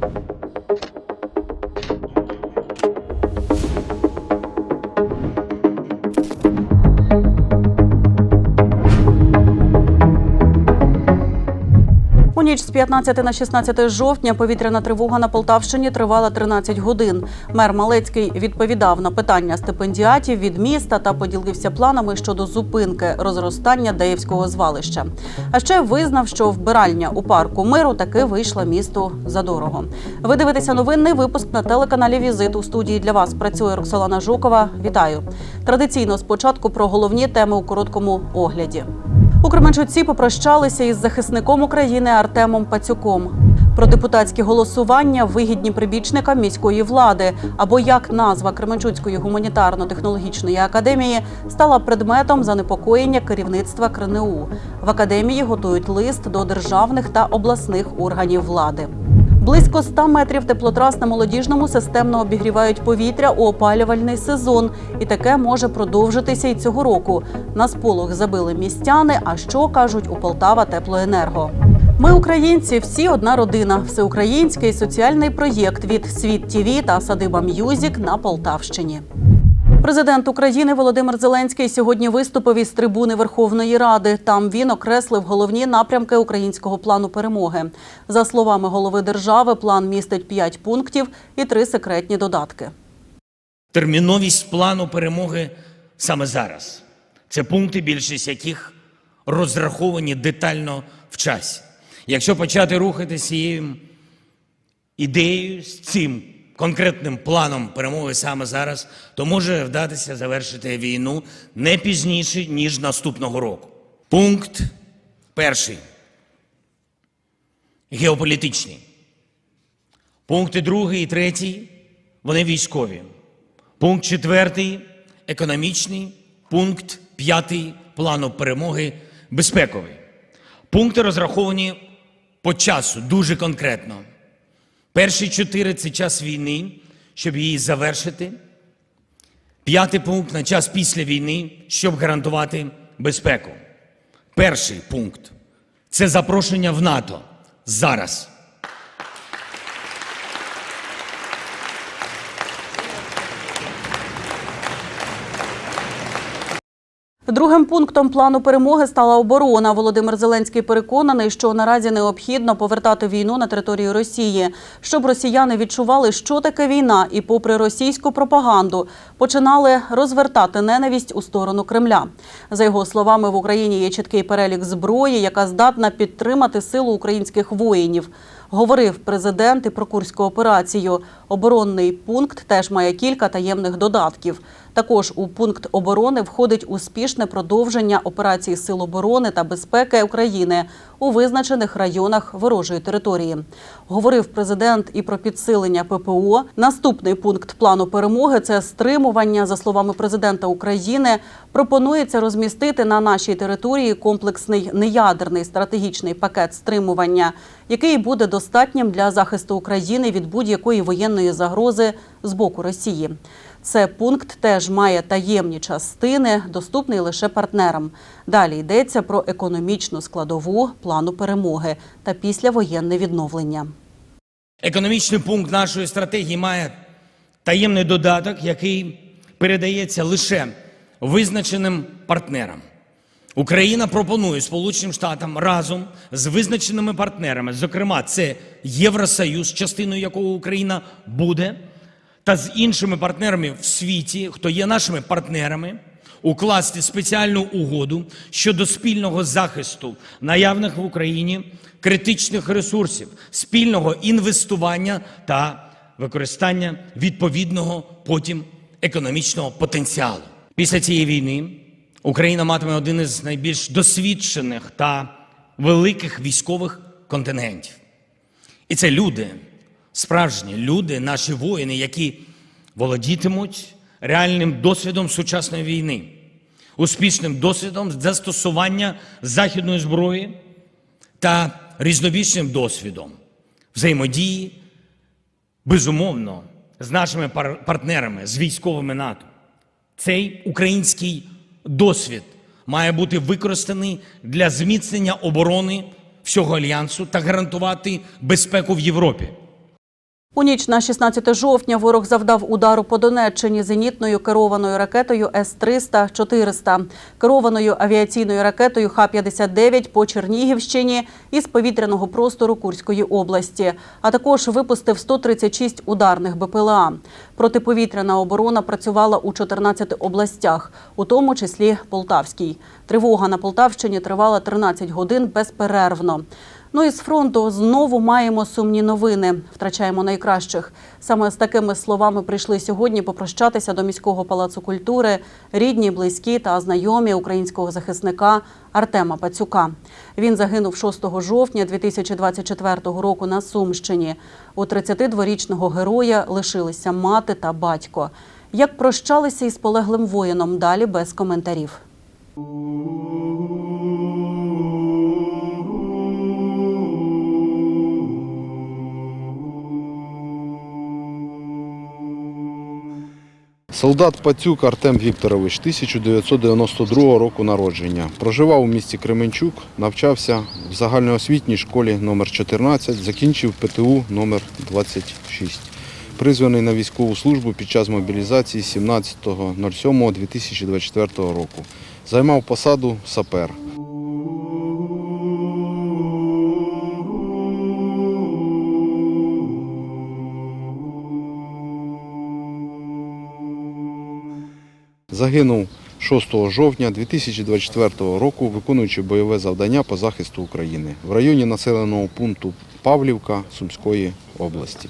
thank you 15 на 16 жовтня повітряна тривога на Полтавщині тривала 13 годин. Мер Малецький відповідав на питання стипендіатів від міста та поділився планами щодо зупинки розростання Деївського звалища. А ще визнав, що вбиральня у парку миру таки вийшла місту задорого. Ви дивитеся новинний випуск на телеканалі Візит у студії для вас. Працює Роксолана Жукова. Вітаю традиційно. Спочатку про головні теми у короткому огляді. У Кременчуці попрощалися із захисником України Артемом Пацюком. Про депутатські голосування вигідні прибічникам міської влади, або як назва Кременчуцької гуманітарно-технологічної академії стала предметом занепокоєння керівництва КРНУ. В академії готують лист до державних та обласних органів влади. Близько 100 метрів теплотрас на молодіжному системно обігрівають повітря у опалювальний сезон, і таке може продовжитися і цього року. На сполох забили містяни. А що кажуть у Полтава Теплоенерго? Ми, українці, всі одна родина. Всеукраїнський соціальний проєкт від Світ ТІВІ та Садиба М'юзік на Полтавщині. Президент України Володимир Зеленський сьогодні виступив із трибуни Верховної Ради. Там він окреслив головні напрямки українського плану перемоги. За словами голови держави, план містить п'ять пунктів і три секретні додатки. Терміновість плану перемоги саме зараз. Це пункти, більшість яких розраховані детально в часі. Якщо почати рухатися цією ідеєю, з цим конкретним планом перемоги саме зараз, то може вдатися завершити війну не пізніше, ніж наступного року. Пункт перший. Геополітичний. Пункти другий і третій вони військові. Пункт четвертий економічний. Пункт п'ятий плану перемоги безпековий. Пункти розраховані по часу дуже конкретно. Перші чотири це час війни, щоб її завершити. П'ятий пункт на час після війни, щоб гарантувати безпеку. Перший пункт це запрошення в НАТО зараз. Другим пунктом плану перемоги стала оборона. Володимир Зеленський переконаний, що наразі необхідно повертати війну на територію Росії, щоб росіяни відчували, що таке війна, і, попри російську пропаганду, починали розвертати ненависть у сторону Кремля. За його словами, в Україні є чіткий перелік зброї, яка здатна підтримати силу українських воїнів. Говорив президент і про курську операцію. Оборонний пункт теж має кілька таємних додатків. Також у пункт оборони входить успішне продовження операції Сил оборони та безпеки України у визначених районах ворожої території. Говорив президент і про підсилення ППО. Наступний пункт плану перемоги це стримування. За словами президента України, пропонується розмістити на нашій території комплексний неядерний стратегічний пакет стримування, який буде достатнім для захисту України від будь-якої воєнної загрози з боку Росії. Це пункт теж має таємні частини, доступний лише партнерам. Далі йдеться про економічну складову плану перемоги та післявоєнне відновлення. Економічний пункт нашої стратегії має таємний додаток, який передається лише визначеним партнерам. Україна пропонує Сполученим Штатам разом з визначеними партнерами, зокрема, це Євросоюз, частиною якого Україна буде, та з іншими партнерами в світі, хто є нашими партнерами, укласти спеціальну угоду щодо спільного захисту наявних в Україні критичних ресурсів, спільного інвестування та використання відповідного потім економічного потенціалу. Після цієї війни Україна матиме один із найбільш досвідчених та великих військових контингентів. І це люди, справжні люди, наші воїни, які володітимуть реальним досвідом сучасної війни, успішним досвідом застосування західної зброї та різнобічним досвідом взаємодії, безумовно, з нашими партнерами, з військовими НАТО. Цей український досвід має бути використаний для зміцнення оборони всього альянсу та гарантувати безпеку в Європі. У ніч на 16 жовтня ворог завдав удару по Донеччині зенітною керованою ракетою С-300-400, керованою авіаційною ракетою Х-59 по Чернігівщині із повітряного простору Курської області, а також випустив 136 ударних БПЛА. Протиповітряна оборона працювала у 14 областях, у тому числі Полтавській. Тривога на Полтавщині тривала 13 годин безперервно. Ну і з фронту знову маємо сумні новини. Втрачаємо найкращих. Саме з такими словами прийшли сьогодні попрощатися до міського палацу культури рідні, близькі та знайомі українського захисника Артема Пацюка. Він загинув 6 жовтня 2024 року на Сумщині. У 32-річного героя лишилися мати та батько. Як прощалися із полеглим воїном, далі без коментарів. Солдат Пацюк Артем Вікторович, 1992 року народження. Проживав у місті Кременчук, навчався в загальноосвітній школі номер 14 закінчив ПТУ номер 26 Призваний на військову службу під час мобілізації 17.07.2024 року. Займав посаду сапер. Загинув 6 жовтня 2024 року, виконуючи бойове завдання по захисту України в районі населеного пункту Павлівка Сумської області.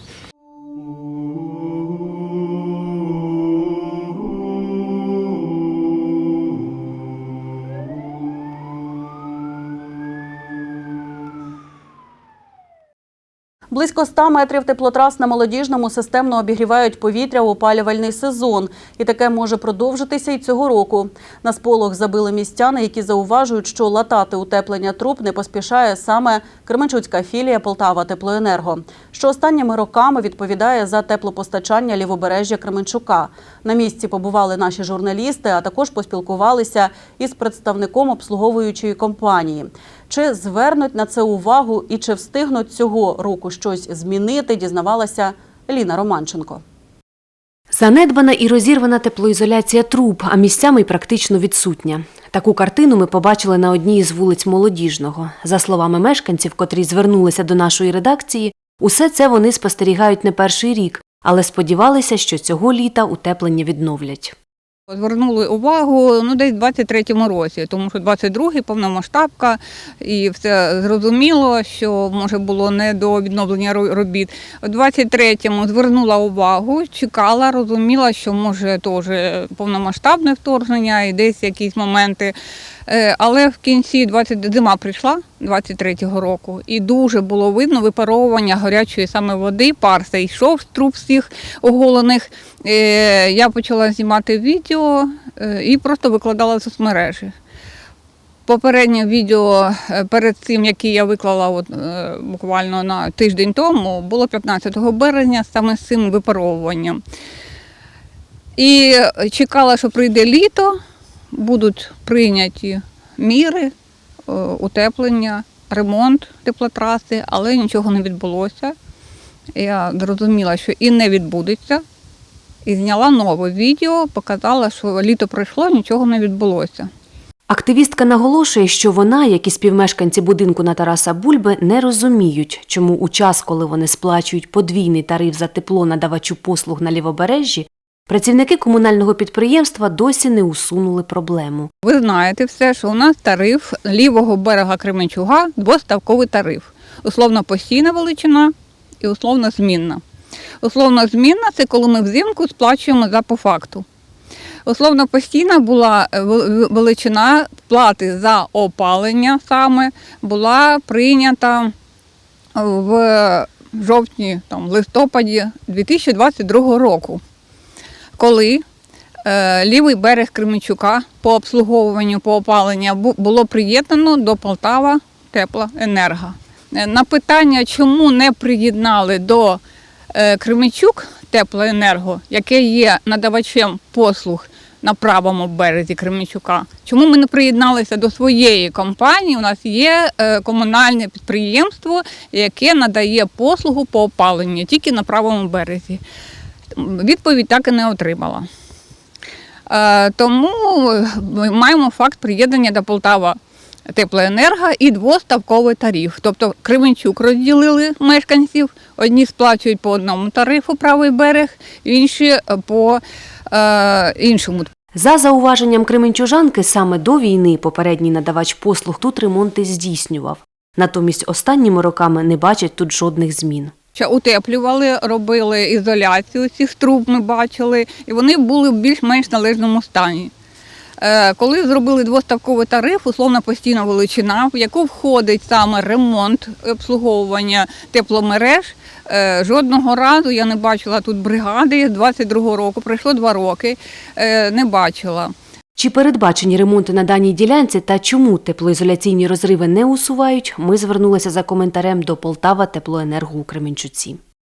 Близько 100 метрів теплотрас на молодіжному системно обігрівають повітря у опалювальний сезон. І таке може продовжитися і цього року. На сполох забили містяни, які зауважують, що латати утеплення труб не поспішає саме Кременчуцька філія Полтава Теплоенерго, що останніми роками відповідає за теплопостачання лівобережжя Кременчука. На місці побували наші журналісти, а також поспілкувалися із представником обслуговуючої компанії. Чи звернуть на це увагу і чи встигнуть цього року щось змінити, дізнавалася Ліна Романченко. Занедбана і розірвана теплоізоляція труб, а місцями й практично відсутня. Таку картину ми побачили на одній із вулиць Молодіжного. За словами мешканців, котрі звернулися до нашої редакції, усе це вони спостерігають не перший рік, але сподівалися, що цього літа утеплення відновлять. Звернули увагу ну десь в 23-му році, тому що 22-й повномасштабка, і все зрозуміло, що може було не до відновлення робіт. У 23-му звернула увагу, чекала, розуміла, що може теж повномасштабне вторгнення і десь якісь моменти. Е, Але в кінці 20 зима прийшла 23-го року, і дуже було видно випаровування гарячої саме води. Пар цей йшов з труб всіх оголених. Е, Я почала знімати відео е, і просто викладала в соцмережі. Попереднє відео перед цим, яке я виклала от, буквально на тиждень тому, було 15 березня саме з цим випаровуванням. І чекала, що прийде літо, будуть прийняті міри, е, утеплення, ремонт теплотраси, але нічого не відбулося. Я зрозуміла, що і не відбудеться. І зняла нове відео, показала, що літо пройшло, нічого не відбулося. Активістка наголошує, що вона, як і співмешканці будинку на Тараса Бульби, не розуміють, чому у час, коли вони сплачують подвійний тариф за тепло надавачу послуг на лівобережжі, працівники комунального підприємства досі не усунули проблему. Ви знаєте все, що у нас тариф лівого берега Кременчуга двоставковий тариф. Условно постійна величина і условно змінна. Условно змінна це коли ми взимку сплачуємо за по факту. Условно постійна була е, величина плати за опалення саме була прийнята в жовтні, там, листопаді 2022 року, коли е, лівий берег Кременчука по обслуговуванню по опаленню було приєднано до Полтава Теплоенерго. Е, На питання, чому не приєднали до е, Кременчук Теплоенерго, яке є надавачем послуг на правому березі Кременчука. Чому ми не приєдналися до своєї компанії? У нас є комунальне підприємство, яке надає послугу по опаленню тільки на правому березі. Відповідь так і не отримала. Е, Тому ми маємо факт приєднання до Полтава теплоенерго і двоставковий тариф. Тобто Кременчук розділили мешканців, одні сплачують по одному тарифу правий берег, інші по е, іншому. За зауваженням кременчужанки, саме до війни попередній надавач послуг тут ремонти здійснював. Натомість останніми роками не бачать тут жодних змін. Утеплювали, робили ізоляцію цих труб, ми бачили, і вони були в більш-менш належному стані. Е, Коли зробили двоставковий тариф, условно постійна величина, в яку входить саме ремонт обслуговування тепломереж, е, жодного разу я не бачила тут бригади з 22-го року, пройшло два роки, е, не бачила. Чи передбачені ремонти на даній ділянці та чому теплоізоляційні розриви не усувають, ми звернулися за коментарем до Полтава Теплоенерго у Кременчуці.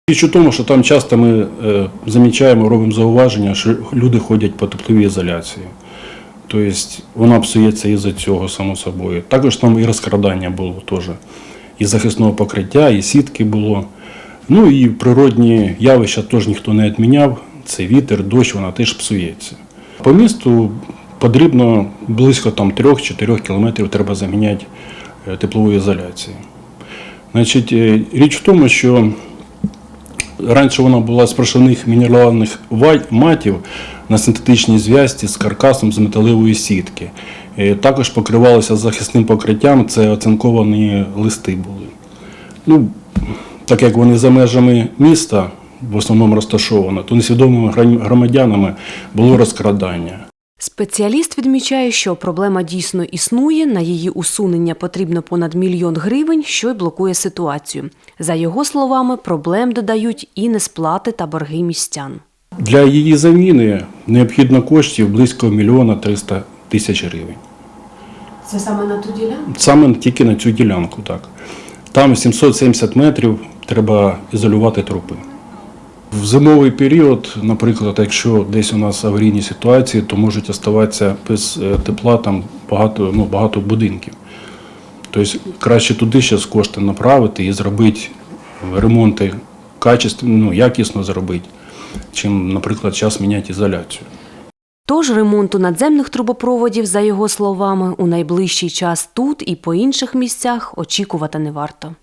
Річ у тому, що там часто ми е, замічаємо, робимо зауваження, що люди ходять по тепловій ізоляції. Тобто вона псується із-за цього, само собою. Також там і розкрадання було теж. І захисного покриття, і сітки було. Ну і природні явища теж ніхто не відміняв. Це вітер, дощ, вона теж псується. По місту потрібно близько там 3-4 кілометрів треба заміняти е, теплову ізоляцію. Значить, е, річ в тому, що Раніше вона була з прошивних мінеральних матів на синтетичній зв'язці з каркасом з металевої сітки. Е, Також покривалося захисним покриттям, це оцинковані листи були. Ну, так як вони за межами міста в основному розташовано, то несвідомими громадянами було розкрадання. Спеціаліст відмічає, що проблема дійсно існує, на її усунення потрібно понад мільйон гривень, що й блокує ситуацію. За його словами, проблем додають і несплати та борги містян. Для її заміни необхідно коштів близько мільйона 300 тисяч гривень. Це саме на ту ділянку? Саме тільки на цю ділянку, так. Там 770 метрів треба ізолювати трупи. В зимовий період, наприклад, якщо десь у нас аварійні ситуації, то можуть оставатися без е, тепла там багато, ну, багато будинків. Тобто краще туди ще кошти направити і зробити ремонти ну, якісно зробити, чим, наприклад, час міняти ізоляцію. Тож ремонту надземних трубопроводів, за його словами, у найближчий час тут і по інших місцях очікувати не варто.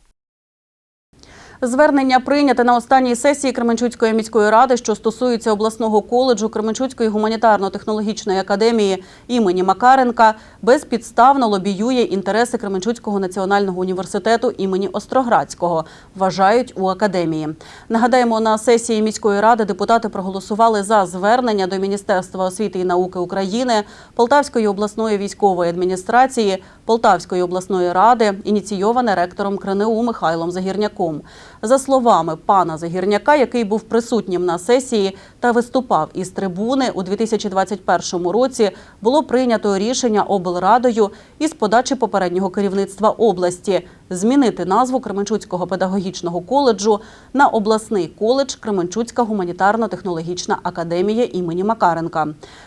Звернення прийняте на останній сесії Кременчуцької міської ради, що стосується обласного коледжу Кременчуцької гуманітарно-технологічної академії імені Макаренка, безпідставно лобіює інтереси Кременчуцького національного університету імені Остроградського, вважають у академії. Нагадаємо, на сесії міської ради депутати проголосували за звернення до Міністерства освіти і науки України, Полтавської обласної військової адміністрації, Полтавської обласної ради, ініційоване ректором КРНУ Михайлом Загірняком. За словами пана Загірняка, який був присутнім на сесії та виступав із трибуни у 2021 році, було прийнято рішення облрадою із подачі попереднього керівництва області змінити назву Кременчуцького педагогічного коледжу на обласний коледж Кременчуцька гуманітарно-технологічна академія імені Макаренка.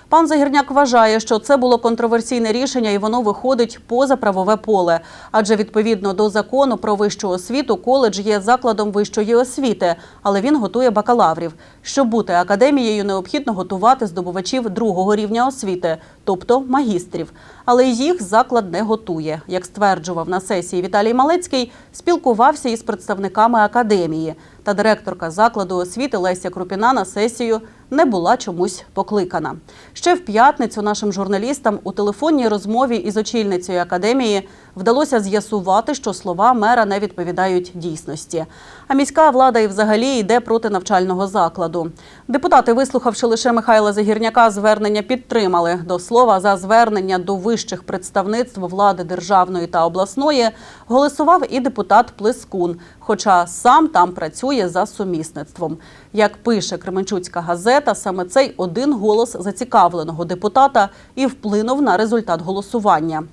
Пан Загірняк вважає, що це було контроверсійне рішення і воно виходить поза правове поле. Адже відповідно до закону про вищу освіту коледж є закладом вищої освіти, але він готує бакалаврів. Щоб бути академією, необхідно готувати здобувачів другого рівня освіти, тобто магістрів. Але їх заклад не готує. Як стверджував на сесії Віталій Малецький, спілкувався із представниками академії. Та директорка закладу освіти Леся Крупіна на сесію не була чомусь покликана. Ще в п'ятницю нашим журналістам у телефонній розмові із очільницею академії вдалося з'ясувати, що слова мера не відповідають дійсності. А міська влада і взагалі йде проти навчального закладу. Депутати, вислухавши лише Михайла Загірняка, звернення підтримали. До слова, за звернення до вищих представництв влади державної та обласної голосував і депутат Плескун, хоча сам там працює за сумісництвом. Як пише Кременчуцька газета, саме цей один голос зацікавленого депутата і вплинув на результат голосування.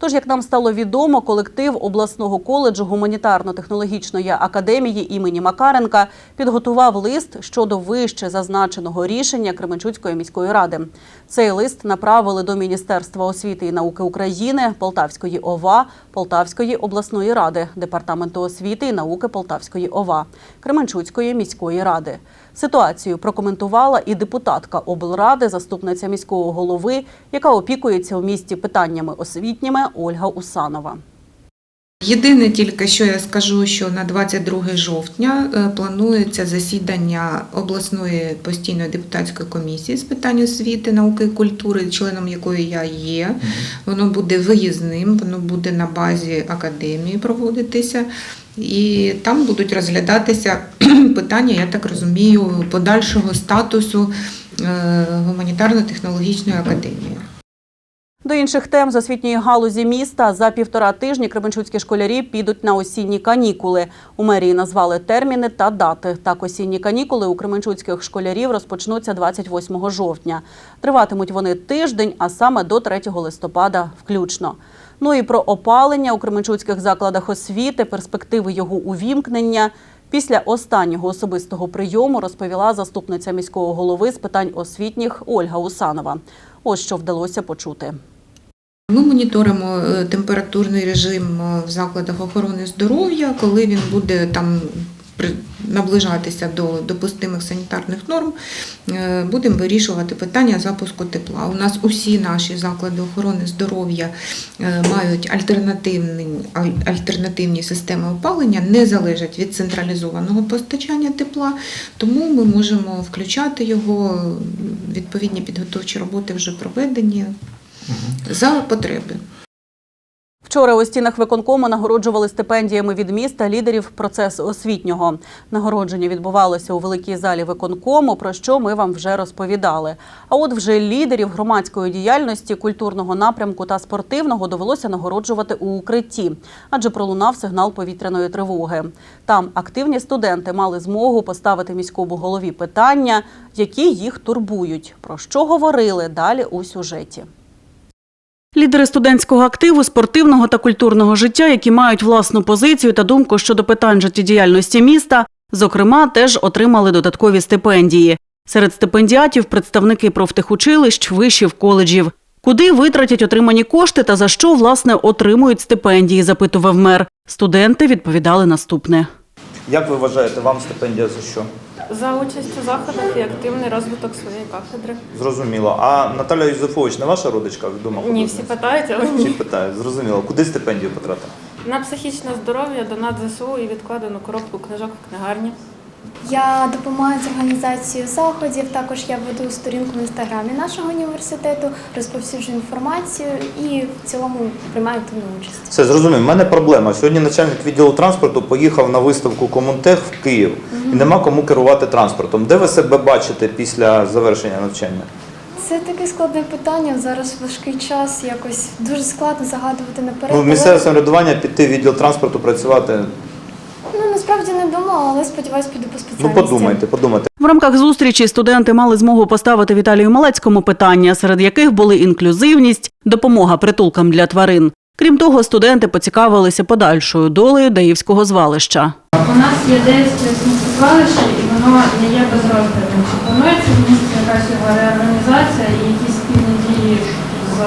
Тож, як нам стало відомо, колектив обласного коледжу гуманітарно-технологічної академії імені Макаренка підготував лист щодо вище зазначеного рішення Кременчуцької міської ради. Цей лист направили до Міністерства освіти і науки України, Полтавської ОВА, Полтавської обласної ради, Департаменту освіти і науки Полтавської ОВА, Кременчуцької міської ради. Ситуацію прокоментувала і депутатка облради, заступниця міського голови, яка опікується у місті питаннями освітніми Ольга Усанова. Єдине тільки, що я скажу, що на 22 жовтня е, планується засідання обласної постійної депутатської комісії з питань освіти, науки і культури, членом якої я є. Воно буде виїзним, воно буде на базі академії проводитися. І там будуть розглядатися питання, я так розумію, подальшого статусу е, гуманітарно-технологічної академії. До інших тем з освітньої галузі міста за півтора тижні кременчуцькі школярі підуть на осінні канікули. У мерії назвали терміни та дати. Так, осінні канікули у кременчуцьких школярів розпочнуться 28 жовтня. Триватимуть вони тиждень, а саме до 3 листопада включно. Ну і про опалення у кременчуцьких закладах освіти, перспективи його увімкнення. Після останнього особистого прийому розповіла заступниця міського голови з питань освітніх Ольга Усанова. Ось що вдалося почути. Ми моніторимо е, температурний режим е, в закладах охорони здоров'я, коли він буде там наближатися до допустимих санітарних норм, е, будемо вирішувати питання запуску тепла. У нас усі наші заклади охорони здоров'я мають альтернативні, альтернативні системи опалення, не залежать від централізованого постачання тепла, тому ми можемо включати його. Відповідні підготовчі роботи вже проведені за потреби. Вчора у стінах виконкому нагороджували стипендіями від міста лідерів процесу освітнього. Нагородження відбувалося у великій залі виконкому, про що ми вам вже розповідали. А от вже лідерів громадської діяльності, культурного напрямку та спортивного довелося нагороджувати у укритті, адже пролунав сигнал повітряної тривоги. Там активні студенти мали змогу поставити міському голові питання, які їх турбують. Про що говорили далі у сюжеті. Лідери студентського активу, спортивного та культурного життя, які мають власну позицію та думку щодо питань життєдіяльності міста, зокрема, теж отримали додаткові стипендії. Серед стипендіатів представники профтехучилищ, вишів, коледжів. Куди витратять отримані кошти та за що власне отримують стипендії, запитував мер. Студенти відповідали наступне. Як ви вважаєте, вам стипендія за що? За участь у заходах і активний розвиток своєї кафедри. Зрозуміло. А Наталя Юзефович не ваша родичка відома? Ні, всі питають, але Всі ні. питають. Зрозуміло. Куди стипендію потратили? На психічне здоров'я, донат ЗСУ і відкладену коробку книжок в книгарні. Я допомагаю з організацією заходів. Також я веду сторінку в інстаграмі нашого університету, розповсюджую інформацію і в цілому приймаю активну участь. Все, зрозумів. У мене проблема. Сьогодні начальник відділу транспорту поїхав на виставку Комунтех в Київ і нема кому керувати транспортом. Де ви себе бачите після завершення навчання? Це таке складне питання. Зараз важкий час, якось дуже складно загадувати наперед. Ну, в місцеве самоврядування піти в відділ транспорту працювати. Ну насправді не думала, але сподіваюсь, піду по Ну подумайте, подумайте. В рамках зустрічі студенти мали змогу поставити Віталію Малецькому питання, серед яких були інклюзивність, допомога притулкам для тварин. Крім того, студенти поцікавилися подальшою долею Даївського звалища. У нас є деякі сміттєзвалище, і воно не є безрозглядним. Чи планується в місті якась його реорганізація і якісь спільні дії з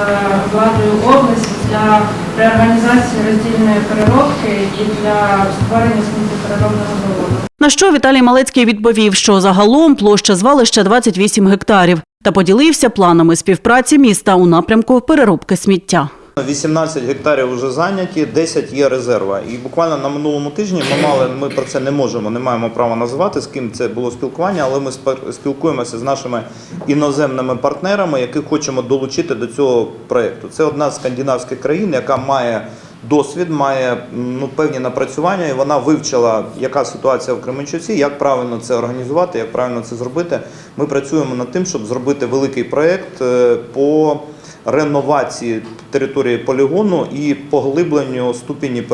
владою області для реорганізації роздільної переробки і для створення сміттєпереробного заводу? На що Віталій Малецький відповів, що загалом площа звалища 28 гектарів та поділився планами співпраці міста у напрямку переробки сміття. 18 гектарів вже зайняті, 10 є резерва. І буквально на минулому тижні ми мали, ми про це не можемо, не маємо права називати, з ким це було спілкування, але ми спілкуємося з нашими іноземними партнерами, яких хочемо долучити до цього проєкту. Це одна з скандинавських країн, яка має досвід, має ну, певні напрацювання, і вона вивчила, яка ситуація в Кременчуці, як правильно це організувати, як правильно це зробити. Ми працюємо над тим, щоб зробити великий проєкт е, по реновації території полігону і поглибленню ступені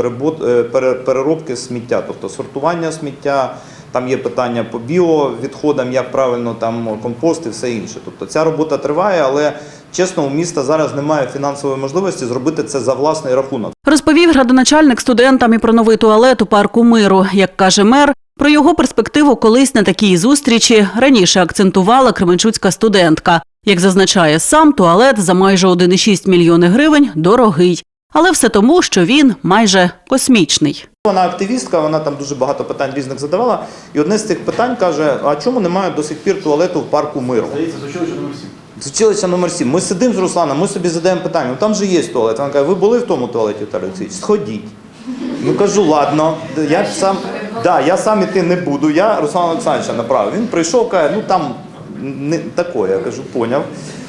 е, переробки сміття, тобто сортування сміття. Там є питання по біовідходам, як правильно там компост і все інше. Тобто ця робота триває, але Чесно, у міста зараз немає фінансової можливості зробити це за власний рахунок. Розповів градоначальник студентам і про новий туалет у парку миру. Як каже мер, про його перспективу колись на такій зустрічі раніше акцентувала кременчуцька студентка. Як зазначає сам, туалет за майже 1,6 мільйони гривень дорогий. Але все тому, що він майже космічний. Вона активістка, вона там дуже багато питань різних задавала. І одне з цих питань каже: а чому немає до сих пір туалету в парку миру? З училища номер 7. Ми сидимо з Русланом, ми собі задаємо питання, ну там же є туалет. Вона каже, ви були в тому туалеті, Віталій Олексійович? Сходіть. Ну кажу, ладно, я сам, да, я сам іти не буду. Я Руслана Олександровича направив. Він прийшов, каже, ну там не таке. Я кажу, поняв.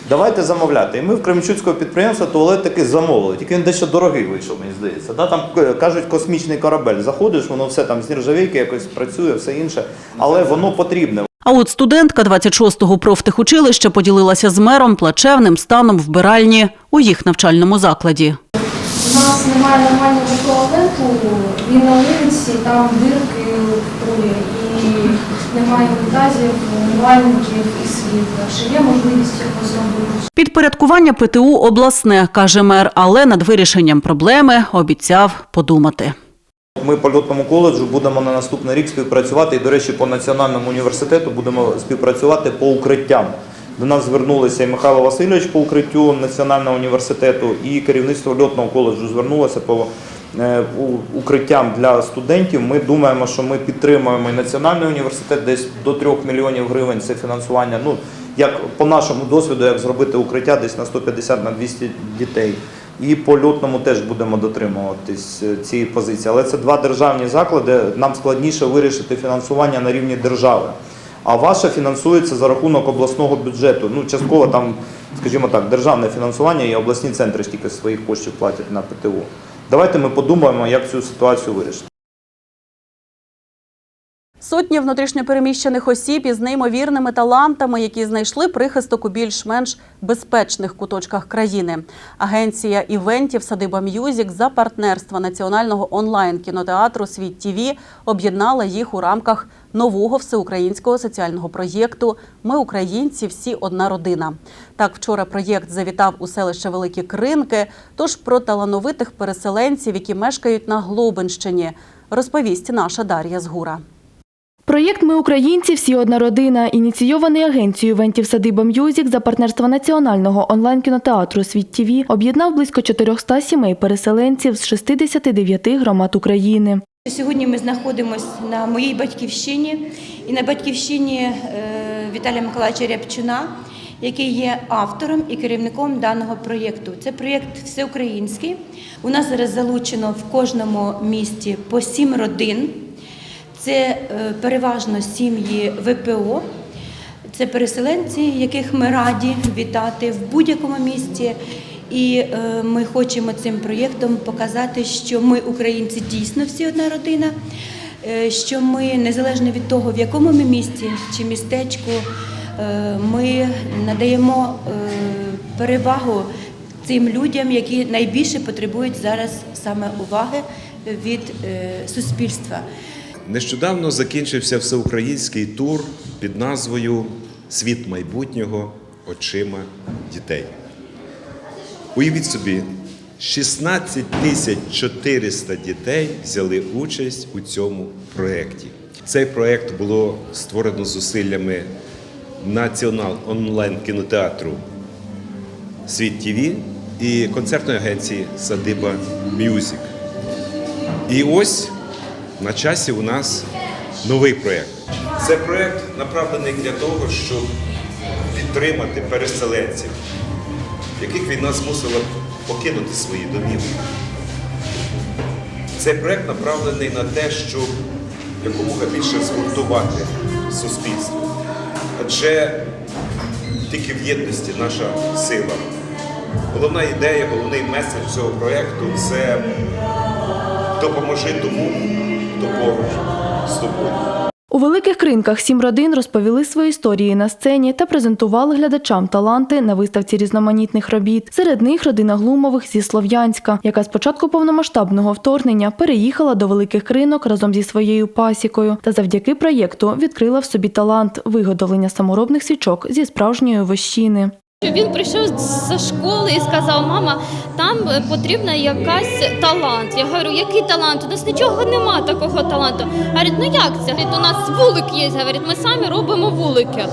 Давайте замовляти. І ми в Кременчуцького підприємства туалет таки замовили. Тільки він дещо дорогий вийшов, мені здається. Да, там е, кажуть космічний корабель. Заходиш, воно все там з нержавійки якось працює, все інше, але воно потрібне. А от студентка 26-го профтехучилища поділилася з мером плачевним станом вбиральні у їх навчальному закладі. У нас немає нормального туалету, він на вулиці, там дирки в полі і немає унітазів, умивальників і світла. Чи є можливість його зробити? Підпорядкування ПТУ обласне, каже мер, але над вирішенням проблеми обіцяв подумати. Ми по льотному коледжу будемо на наступний рік співпрацювати. І, до речі, по національному університету будемо співпрацювати по укриттям. До нас звернулися і Михайло Васильович по укриттю Національного університету, і керівництво льотного коледжу звернулося по укриттям для студентів. Ми думаємо, що ми підтримуємо і Національний університет десь до 3 мільйонів гривень. Це фінансування. Ну як по нашому досвіду, як зробити укриття десь на 150 на 200 дітей. І по льотному теж будемо дотримуватись е, цієї позиції. Але це два державні заклади. Нам складніше вирішити фінансування на рівні держави. А ваша фінансується за рахунок обласного бюджету. Ну, частково там, скажімо так, державне фінансування і обласні центри тільки своїх коштів платять на ПТУ. Давайте ми подумаємо, як цю ситуацію вирішити. Сотні внутрішньопереміщених осіб із неймовірними талантами, які знайшли прихисток у більш-менш безпечних куточках країни. Агенція івентів Садиба М'юзік за партнерства національного онлайн кінотеатру Світ ТІВІ об'єднала їх у рамках нового всеукраїнського соціального проєкту Ми українці, всі одна родина. Так, вчора проєкт завітав у селище Великі Кринки. Тож про талановитих переселенців, які мешкають на Глобинщині, розповість наша Дар'я Згура. Проєкт Ми українці всі одна родина, ініційований агенцією івентів Садиба М'юзік за партнерства національного онлайн-кінотеатру Світ ТІВІ об'єднав близько 400 сімей переселенців з 69 громад України. Сьогодні ми знаходимося на моїй батьківщині і на батьківщині е, Віталія Миколаївича Рябчуна, який є автором і керівником даного проєкту. Це проєкт всеукраїнський. У нас зараз залучено в кожному місті по сім родин. Це е, переважно сім'ї ВПО. Це переселенці, яких ми раді вітати в будь-якому місті. І е, ми хочемо цим проєктом показати, що ми, українці, дійсно всі одна родина, е, що ми, незалежно від того, в якому ми місті чи містечку, е, ми надаємо перевагу цим людям, які найбільше потребують зараз саме уваги від суспільства. Нещодавно закінчився всеукраїнський тур під назвою Світ майбутнього очима дітей. Уявіть собі, 16 тисяч 400 дітей взяли участь у цьому проєкті. Цей проєкт було створено зусиллями Націонал онлайн кінотеатру Світ ТВ і концертної агенції Садиба Мюзик. І ось на часі у нас новий проєкт. Це проєкт направлений для того, щоб підтримати переселенців, яких війна змусила покинути свої домівки. Цей проєкт направлений на те, щоб якомога більше згуртувати суспільство. Адже тільки в єдності наша сила. Головна ідея, головний меседж цього проєкту це допоможи тому, хто поруч з тобою. У великих кринках сім родин розповіли свої історії на сцені та презентували глядачам таланти на виставці різноманітних робіт. Серед них родина Глумових зі Слов'янська, яка з початку повномасштабного вторгнення переїхала до великих кринок разом зі своєю пасікою та завдяки проєкту відкрила в собі талант виготовлення саморобних свічок зі справжньої вощини. Він прийшов з школи і сказав, мама, там е, потрібна якась талант. Я говорю, який талант? У нас нічого нема такого таланту. Говорить, ну як це? Говорить, у нас вулик є, говорить, ми самі робимо вулики.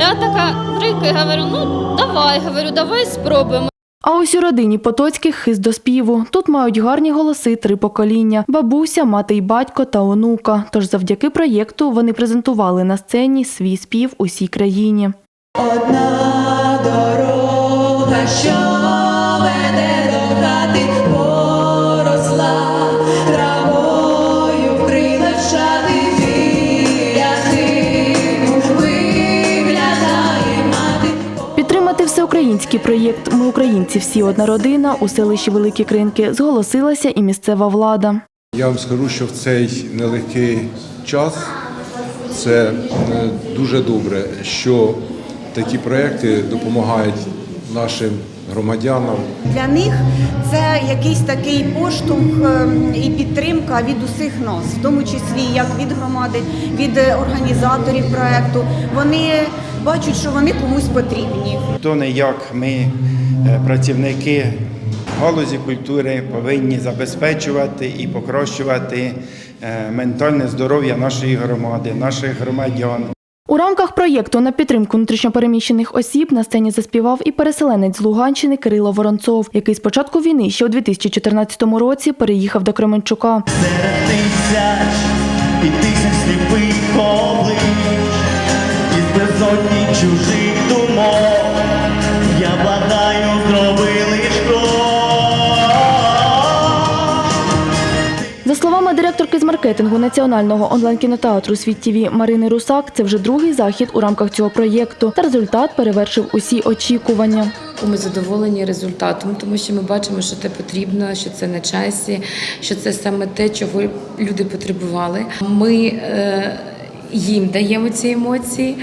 Я така рикаю, говорю, ну давай, говорю, давай спробуємо. А ось у родині Потоцьких хист до співу. Тут мають гарні голоси три покоління: бабуся, мати й батько та онука. Тож завдяки проєкту вони презентували на сцені свій спів усій країні. Одна дорога, що веде до хати, поросла травою вкрила шати біля виглядає мати. Підтримати всеукраїнський проєкт Ми українці всі одна родина у селищі Великі Кринки зголосилася і місцева влада. Я вам скажу, що в цей нелегкий час це е, дуже добре, що такі проекти допомагають нашим громадянам. Для них це якийсь такий поштовх ем, і підтримка від усіх нас, в тому числі як від громади, від е, організаторів проекту. Вони бачать, що вони комусь потрібні. То не як ми, е, працівники галузі культури, повинні забезпечувати і покращувати е, ментальне здоров'я нашої громади, наших громадян. У рамках проєкту на підтримку внутрішньопереміщених осіб на сцені заспівав і переселенець з Луганщини Кирило Воронцов, який з початку війни ще у 2014 році переїхав до Кременчука. Тисяч і тисяч сліпих облич із безодні чужих думок. Директорки з маркетингу національного онлайн-кінотеатру Світ ТВ Марини Русак, це вже другий захід у рамках цього проєкту. Та результат перевершив усі очікування. Ми задоволені результатом, тому що ми бачимо, що це потрібно, що це на часі, що це саме те, чого люди потребували. Ми е, їм даємо ці емоції.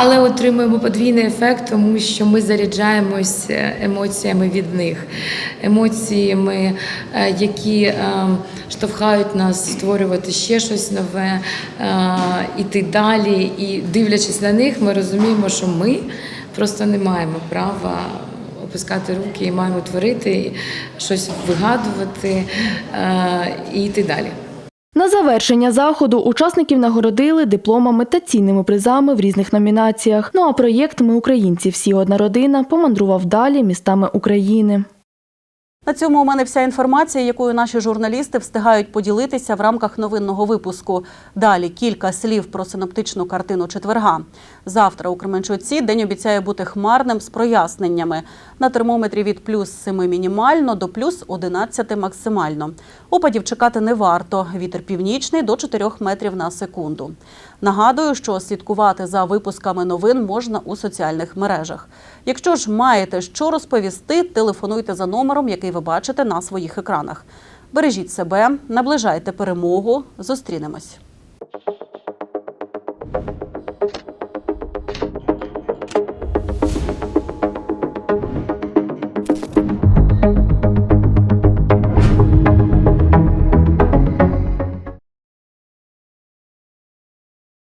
Але отримуємо подвійний ефект, тому що ми заряджаємось е, емоціями від них, емоціями, е, які е, штовхають нас створювати ще щось нове, іти далі. І дивлячись на них, ми розуміємо, що ми просто не маємо права опускати руки і маємо творити, щось вигадувати і йти далі. На завершення заходу учасників нагородили дипломами та цінними призами в різних номінаціях. Ну а проєкт Ми українці всі одна родина помандрував далі містами України. На цьому у мене вся інформація, якою наші журналісти встигають поділитися в рамках новинного випуску. Далі кілька слів про синоптичну картину четверга. Завтра у Кременчуці день обіцяє бути хмарним з проясненнями. На термометрі від плюс 7 мінімально до плюс 11 максимально. Опадів чекати не варто. Вітер північний до 4 метрів на секунду. Нагадую, що слідкувати за випусками новин можна у соціальних мережах. Якщо ж маєте що розповісти, телефонуйте за номером, який ви бачите на своїх екранах. Бережіть себе, наближайте перемогу. Зустрінемось.